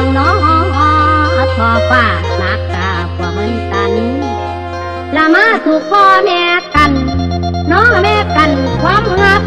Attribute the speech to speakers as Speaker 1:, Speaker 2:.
Speaker 1: องน้องพ่อฟ้หนักกาบ่เหมือนตันละมาถูกพ่อแม่กัน น้องแม่กันความรัก